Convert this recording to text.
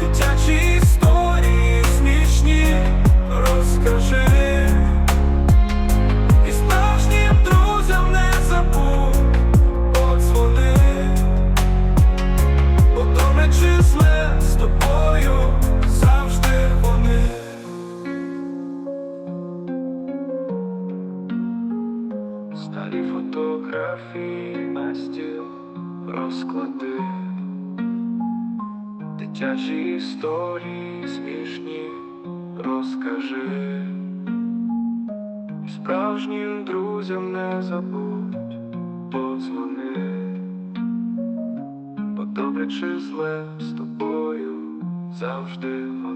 Дитячі історії смішні розкажи. І справжнім друзям не забудь подзвони. Бо добре чи з тобою завжди вони. Старі фотографії на стіл розклади. Дитячі історії смішні розкажи. Справжнім друзям не забудь подзвони. Бо добре чи зле з тобою завжди вони.